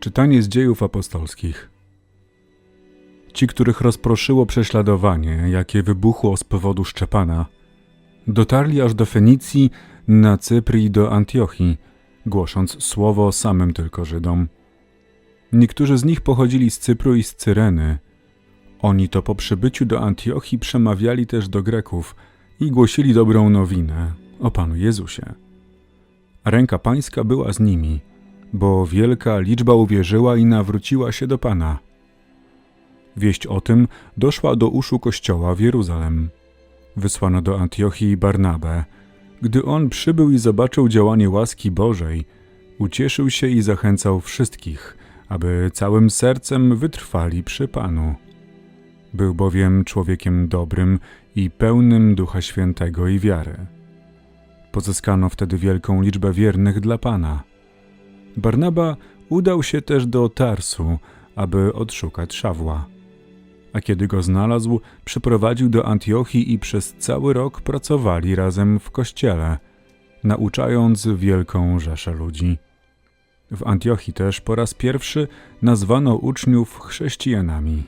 Czytanie z dziejów apostolskich. Ci, których rozproszyło prześladowanie, jakie wybuchło z powodu Szczepana, dotarli aż do Fenicji, na Cypr i do Antiochii, głosząc słowo samym tylko Żydom. Niektórzy z nich pochodzili z Cypru i z Cyreny. Oni to po przybyciu do Antiochii przemawiali też do Greków i głosili dobrą nowinę o Panu Jezusie. Ręka pańska była z nimi, bo wielka liczba uwierzyła i nawróciła się do Pana. Wieść o tym doszła do uszu kościoła w Jeruzalem. Wysłano do Antiochii Barnabę. Gdy on przybył i zobaczył działanie łaski Bożej, ucieszył się i zachęcał wszystkich, aby całym sercem wytrwali przy Panu. Był bowiem człowiekiem dobrym i pełnym Ducha Świętego i wiary. Pozyskano wtedy wielką liczbę wiernych dla Pana. Barnaba udał się też do Tarsu, aby odszukać Szawła. A kiedy go znalazł, przyprowadził do Antiochii i przez cały rok pracowali razem w kościele, nauczając wielką rzeszę ludzi. W Antiochii też po raz pierwszy nazwano uczniów chrześcijanami.